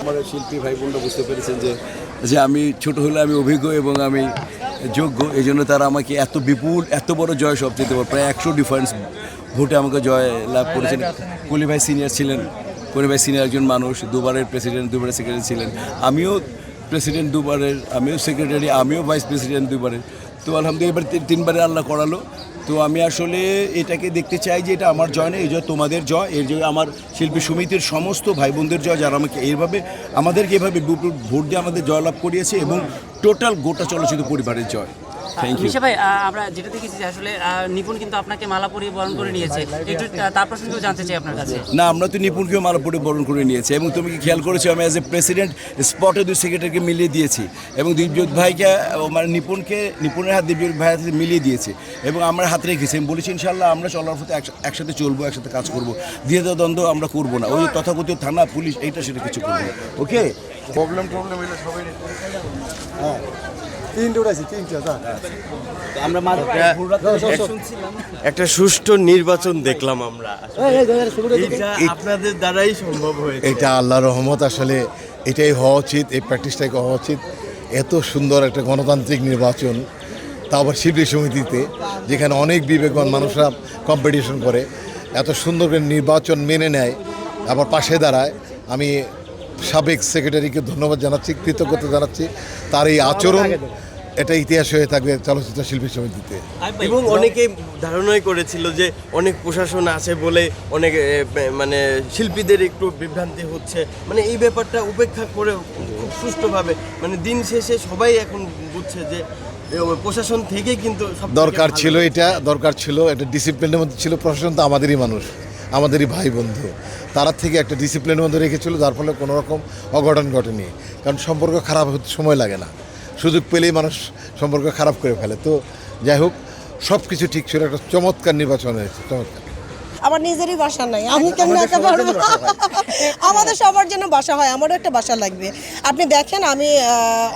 আমার শিল্পী ভাই বোনরা বুঝতে পেরেছেন যে যে আমি ছোট হলে আমি অভিজ্ঞ এবং আমি যোগ্য এই জন্য তারা আমাকে এত বিপুল, এত বড় জয় সব দিতে পারে। প্রায় একশো ডিফারেন্স ভোটে আমাকে জয় লাভ করেছেন। কলি ভাই সিনিয়র ছিলেন কলি ভাই সিনিয়র একজন মানুষ, দুবারের প্রেসিডেন্ট দুবারের সেক্রেটারি ছিলেন। আমিও প্রেসিডেন্ট দুবারের, আমিও সেক্রেটারি আমিও ভাইস প্রেসিডেন্ট দুবারের। তো আলহামদুলিল্লাহ, এবার তিনবারে আল্লাহ করালো। তো আমি আসলে এটাকে দেখতে চাই যে এটা আমার জয় না এই জয় তোমাদের জয়, এর জন্য আমার শিল্পী সমিতির সমস্ত ভাই বোনদের জয়, যারা আমাকে এইভাবে, আমাদেরকে এভাবে ভোট দিয়ে আমাদের জয়লাভ করিয়েছে এবং টোটাল গোটা চলচ্চিত্র পরিবারের জয়। থ্যাংক ইউ ভাই আমরা যেটা দেখেছি আসলে নিপুণ কিন্তু আপনাকে মালা পরিয়ে বরণ করে নিয়েছে। একটু তার প্রসঙ্গেও জানতে চাই আপনার কাছে। না আমরা তো নিপুণকেও মালাপুরে বরণ করে নিয়েছি এবং তুমি কি খেয়াল করেছ আমি অ্যাজ এ প্রেসিডেন্ট স্পটে দুই সেক্রেটারিকে মিলিয়ে দিয়েছি এবং দিব্যজ্যোৎ ভাইকে মানে নিপুণকে নিপুণের হাত দিব্যজ্যোৎ ভাইয়ের হাতে মিলিয়ে দিয়েছি এবং আমরা হাত রেখেছি। আমি বলেছি ইনশাল্লাহ আমরা চলার পথে একসাথে চলবো একসাথে কাজ করব। দিয়ে দ্বন্দ্ব আমরা করব না। ওই তথাকথিত থানা পুলিশ এইটা সেটা কিছু করব ওকে প্রবলেম টবলেম হলে সবাই তিনটে উঠাইছি তিনটে যা। আমরা একটা সুষ্ঠু নির্বাচন দেখলাম আমরা। এটা আপনাদের দ্বারাই সম্ভব হয়েছে। এটা আল্লাহ রহমত আসলে এটাই হওয়া উচিত এই প্র্যাকটিসটাই হওয়া উচিত। এত সুন্দর একটা গণতান্ত্রিক নির্বাচন তা আবার শিল্পী সমিতিতে যেখানে অনেক বিবেকবান মানুষরা কম্পিটিশন করে। এত সুন্দর করে নির্বাচন মেনে নেয় আবার পাশে দাঁড়ায়। আমি সাবেক সেক্রেটারিকে ধন্যবাদ জানাচ্ছি কৃতজ্ঞতা জানাচ্ছি। তার এই আচরণ এটা ইতিহাস হয়ে থাকবে চলচ্চিত্র শিল্পী সমিতিতে। এবং অনেকে ধারণাই করেছিল যে অনেক প্রশাসন আছে বলে অনেক মানে শিল্পীদের একটু বিভ্রান্তি হচ্ছে। মানে এই ব্যাপারটা উপেক্ষা করে খুব সুষ্ঠুভাবে মানে দিন শেষে সবাই এখন বুঝছে যে প্রশাসন থেকে কিন্তু দরকার ছিল এটা দরকার ছিল এটা ডিসিপ্লিনের মধ্যে ছিল প্রশাসন তো আমাদেরই মানুষ। আমাদেরই ভাই বন্ধু। তারা থেকে একটা ডিসিপ্লিনের মধ্যে রেখেছিল, যার ফলে কোনো রকম অঘটন ঘটেনি। কারণ সম্পর্ক খারাপ হতে সময় লাগে না। সুযোগ পেলেই মানুষ সম্পর্ক খারাপ করে ফেলে। তো যাই হোক সব কিছু ঠিক ছিল। একটা চমৎকার নির্বাচন হয়েছে, চমৎকার। আমার নিজেরই বাসা নাই আমি কেমন একা পারব আমাদের সবার জন্য বাসা হয় আমারও একটা বাসা লাগবে। আপনি দেখেন আমি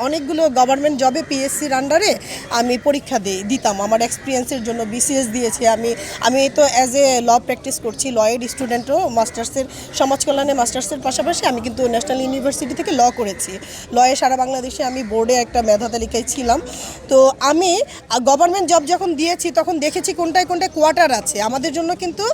অনেকগুলো গভর্নমেন্ট জবে পিএসসির আন্ডারে আমি পরীক্ষা দিই দিতাম। আমার এক্সপিরিয়েন্সের জন্য বিসিএস দিয়েছি। আমি আমি তো অ্যাজ এ ল প্র্যাকটিস করছি লয়ের স্টুডেন্টও মাস্টার্সের সমাজ কল্যাণে মাস্টার্সের পাশাপাশি আমি কিন্তু ন্যাশনাল ইউনিভার্সিটি থেকে ল করেছি। লয়ে সারা বাংলাদেশে আমি বোর্ডে একটা মেধা তালিকায় ছিলাম। তো আমি গভর্নমেন্ট জব যখন দিয়েছি তখন দেখেছি কোনটায় কোনটায় কোয়ার্টার আছে। আমাদের জন্য কিন্তু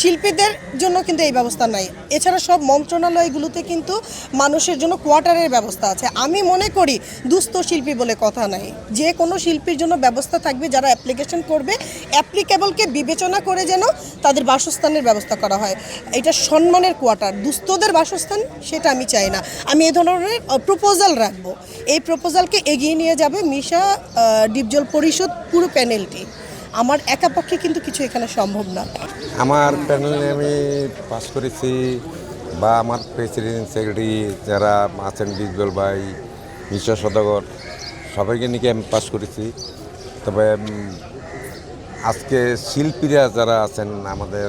শিল্পীদের জন্য কিন্তু এই ব্যবস্থা নাই। এছাড়া সব মন্ত্রণালয়গুলোতে কিন্তু মানুষের জন্য কোয়ার্টারের ব্যবস্থা আছে। আমি মনে করি দুস্থ শিল্পী বলে কথা নাই। যে কোনো শিল্পীর জন্য ব্যবস্থা থাকবে, যারা অ্যাপ্লিকেশন করবে অ্যাপ্লিকেবলকে বিবেচনা করে যেন তাদের বাসস্থানের ব্যবস্থা করা হয়। এটা সম্মানের কোয়ার্টার। দুস্থদের বাসস্থান, সেটা আমি চাই না। আমি এ ধরনের প্রপোজাল রাখব। এই প্রপোজালকে এগিয়ে নিয়ে যাবে মিশা ডিপজল পরিষদ পুরো প্যানেলটি আমার একা পক্ষে কিন্তু কিছু এখানে সম্ভব না। আমার প্যানেলে আমি পাস করেছি বা আমার প্রেসিডেন্ট সেক্রেটারি যারা আছেন বিজল ভাই মিশ্র সদাগর, সবাইকে নিয়ে আমি পাস করেছি। তবে আজকে শিল্পীরা যারা আছেন, আমাদের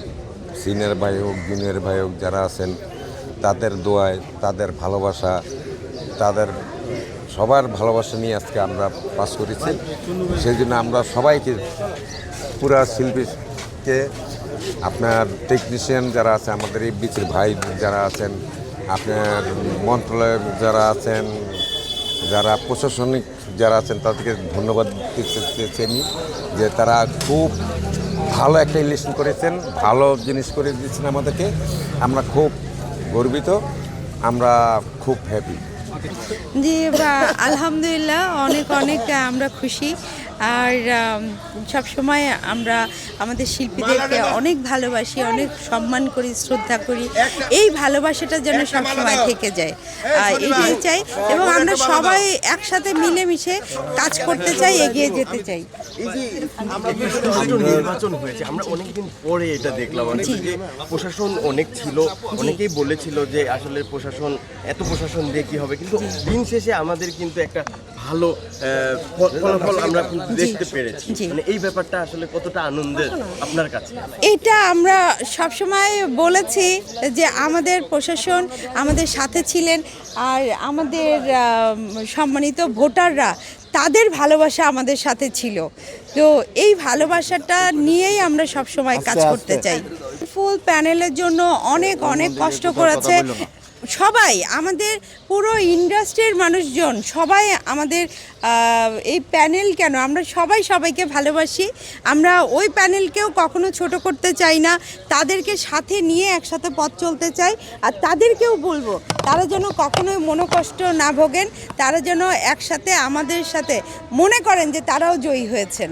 সিনিয়র ভাই হোক জুনিয়র ভাই হোক, যারা আছেন, তাদের দোয়ায়, তাদের ভালোবাসা, তাদের সবার ভালোবাসা নিয়ে আজকে আমরা পাস করেছি। সেই জন্য আমরা সবাইকে পুরা শিল্পীকে, আপনার টেকনিশিয়ান যারা আছে, আমাদের এই বিচির ভাই যারা আছেন, আপনার মন্ত্রণালয়ের যারা আছেন, যারা প্রশাসনিক যারা আছেন, তাদেরকে ধন্যবাদ দিতে চাইনি যে তারা খুব ভালো একটা ইলেকশন করেছেন, ভালো জিনিস করে দিয়েছেন আমাদেরকে। আমরা খুব গর্বিত, আমরা খুব হ্যাপি জি আলহামদুলিল্লাহ অনেক অনেক আমরা খুশি। আর সব সময় আমরা আমাদের শিল্পীদেরকে অনেক ভালোবাসি অনেক সম্মান করি শ্রদ্ধা করি। এই ভালোবাসাটা যেন সব সময় থেকে যায়। আর এটাই চাই এবং আমরা সবাই একসাথে মিলেমিশে কাজ করতে চাই এগিয়ে যেতে চাই। নির্বাচন হয়েছে। আমরা অনেকদিন পরে এটা দেখলাম। অনেক যে প্রশাসন অনেক ছিল অনেকেই বলেছিল যে আসলে প্রশাসন এত প্রশাসন দিয়ে কি হবে? কিন্তু দিন শেষে আমাদের কিন্তু একটা ভালো ফলাফল আমরা কিন্তু দেখতে পেরেছি। মানে এই ব্যাপারটা আসলে কতটা আনন্দের আপনার কাছে? এটা আমরা সবসময় বলেছি যে আমাদের প্রশাসন আমাদের সাথে ছিলেন আর আমাদের সম্মানিত ভোটাররা তাদের ভালোবাসা আমাদের সাথে ছিল। তো এই ভালোবাসাটা নিয়েই আমরা সবসময় কাজ করতে চাই। ফুল প্যানেলের জন্য অনেক অনেক কষ্ট করেছে। সবাই, আমাদের পুরো ইন্ডাস্ট্রির মানুষজন, সবাই আমাদের এই প্যানেল কেন? আমরা সবাই সবাইকে ভালোবাসি। আমরা ওই প্যানেলকেও কখনো ছোট করতে চাই না। তাদেরকে সাথে নিয়ে একসাথে পথ চলতে চাই। আর তাদেরকেও বলব, তারা যেন কখনোই মনোকষ্ট না ভোগেন, তারা যেন একসাথে আমাদের সাথে মনে করেন যে তারাও জয়ী হয়েছেন।